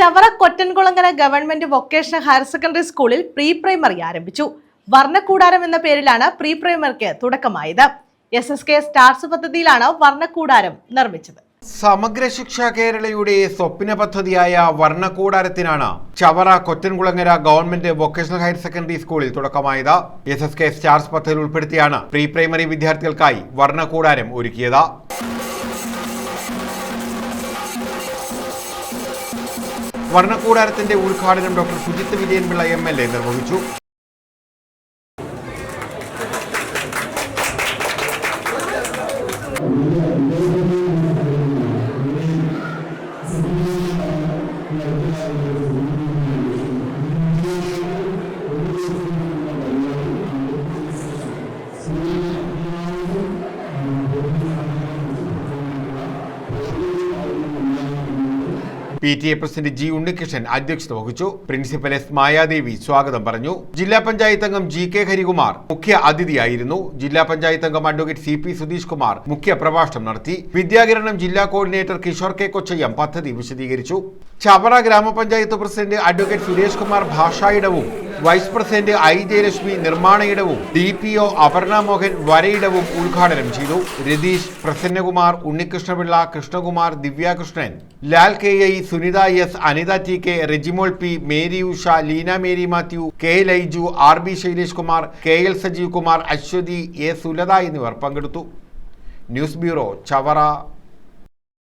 Chavara Kottankulangara government vocational higher secondary സ്കൂളിൽ pre primary ആരംഭിച്ചു. വർണക്കൂടാരം എന്ന പേരിലാണ് പ്രീ പ്രൈമറിക്ക് തുടക്കമായത്. എസ് എസ് കെ സ്റ്റാർസ് പദ്ധതിയിലാണ് വർണക്കൂടാരം നിർമ്മിച്ചത്. സമഗ്ര ശിക്ഷ കേരളയുടെ സ്വപ്ന പദ്ധതിയായ വർണക്കൂടാരത്തിനാണ് Chavara Kottankulangara government vocational higher secondary സ്കൂളിൽ തുടക്കമായത്. എസ് എസ് കെ സ്റ്റാർസ് പദ്ധതിയിൽ ഉൾപ്പെടുത്തിയാണ് പ്രീ പ്രൈമറി വിദ്യാർത്ഥികൾക്കായി വർണക്കൂടാരം ഒരുക്കിയത്. വർണക്കൂടാരത്തിന്റെ ഉദ്ഘാടനം doctor Sujith Vijayanpillai M L A നിർവഹിച്ചു P T A president G Unnikrishnan അധ്യക്ഷത വഹിച്ചു. പ്രിൻസിപ്പൽ എസ് മായാദേവി സ്വാഗതം പറഞ്ഞു. ജില്ലാ പഞ്ചായത്ത് അംഗം ജി കെ ഹരികുമാർ മുഖ്യ അതിഥിയായിരുന്നു. ജില്ലാ പഞ്ചായത്ത് അംഗം advocate C P Sudheesh Kumar മുഖ്യ പ്രഭാഷണം നടത്തി. വിദ്യാകിരണം ജില്ലാ കോർഡിനേറ്റർ കിഷോർ കെ കൊച്ചയ്യം പദ്ധതി വിശദീകരിച്ചു. ചവറ ഗ്രാമപഞ്ചായത്ത് പ്രസിഡന്റ് അഡ്വക്കേറ്റ് സുരേഷ് കുമാർ ഭാഷായിടവും vice president I Jayalakshmi നിർമ്മാണയിടവും D P O Aparna Mohan വരയിടവും ഉദ്ഘാടനം ചെയ്തു. Ratheesh Prasannakumar Unnikrishnapillai Krishnakumar Divyakrishnan Lal K I Sunitha S Anitha T K Rejimol P Mary Usha Leena Mary Mathew K Laiju R B Shailesh Kumar K L Sajeev Kumar Aswathy A Sulatha എന്നിവർ പങ്കെടുത്തു. News bureau Chavara.